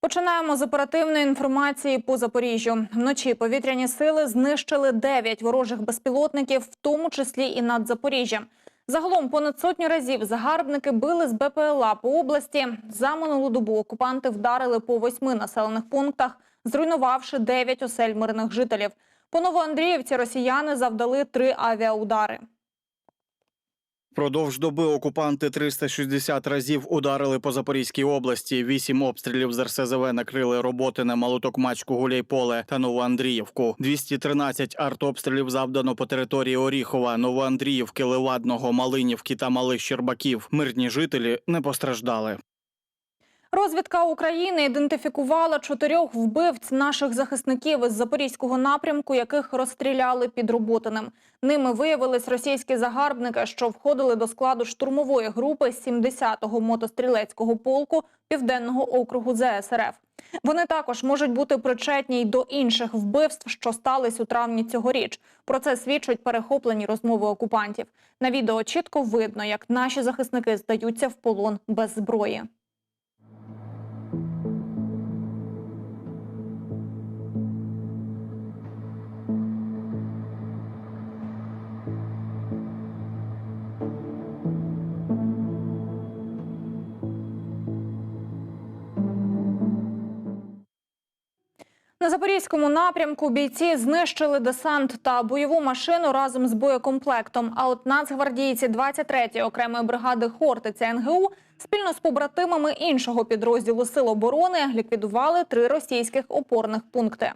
Починаємо з оперативної інформації по Запоріжжю. Вночі повітряні сили знищили 9 ворожих безпілотників, в тому числі і над Запоріжжям. Загалом понад сотню разів загарбники били з БПЛА по області. За минулу добу окупанти вдарили по восьми населених пунктах, зруйнувавши 9 осель мирних жителів. По Новоандріївці росіяни завдали три авіаудари. Впродовж доби окупанти 360 разів ударили по Запорізькій області. Вісім обстрілів з РСЗВ накрили роботи на Малотокмачку, Гуляйполе та Новоандріївку. 213 артобстрілів завдано по території Оріхова, Новоандріївки, Левадного, Малинівки та Малих Щербаків. Мирні жителі не постраждали. Розвідка України ідентифікувала чотирьох вбивць наших захисників із запорізького напрямку, яких розстріляли під Роботиним. Ними виявились російські загарбники, що входили до складу штурмової групи 70-го мотострілецького полку Південного округу ЗСРФ. Вони також можуть бути причетні й до інших вбивств, що стались у травні цьогоріч. Про це свідчать перехоплені розмови окупантів. На відео чітко видно, як наші захисники здаються в полон без зброї. На запорізькому напрямку бійці знищили десант та бойову машину разом з боєкомплектом. А от нацгвардійці 23-ї окремої бригади Хортиця НГУ спільно з побратимами іншого підрозділу Сил оборони ліквідували три російських опорних пункти.